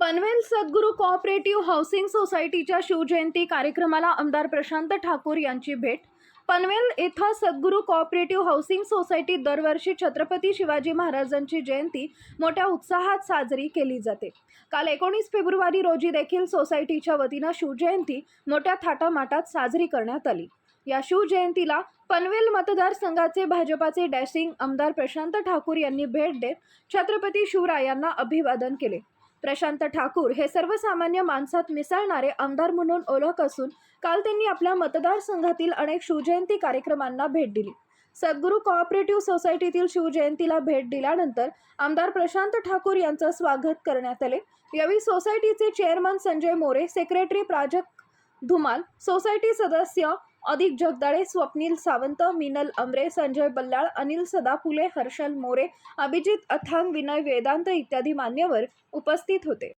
पनवेल सद्गुरू cooperative housing सोसायटीच्या शिवजयंती कार्यक्रमाला आमदार प्रशांत ठाकूर यांची भेट. पनवेल इथं सद्गुरू कोऑपरेटिव्ह हाऊसिंग सोसायटीत दरवर्षी छत्रपती शिवाजी महाराजांची जयंती मोठ्या उत्साहात साजरी केली जाते. काल एकोणीस फेब्रुवारी रोजी देखील सोसायटीच्या वतीनं शिवजयंती मोठ्या थाटामाटात साजरी करण्यात आली. या शिवजयंतीला पनवेल मतदारसंघाचे भाजपाचे डॅशिंग आमदार प्रशांत ठाकूर यांनी भेट देत छत्रपती शिवरायांना अभिवादन केले. प्रशांत ठाकूर हे सर्वसामान्य माणसात मिसळणारे आमदार म्हणून ओळख असून काल त्यांनी आपल्या मतदारसंघातील अनेक शिवजयंती कार्यक्रमांना भेट दिली. सद्गुरू कोऑपरेटिव्ह सोसायटीतील शिवजयंतीला भेट दिल्यानंतर आमदार प्रशांत ठाकूर यांचं स्वागत करण्यात आले. यावेळी सोसायटीचे chairman Sanjay More secretary Prajak Dhumal society सदस्य अधिक जगदाळे स्वप्नील सावंत मिनल अमरे संजय बल्लाळ अनिल सदाफुले हर्षल मोरे अभिजित अथांग विनय वेदांत इत्यादी मान्यवर उपस्थित होते.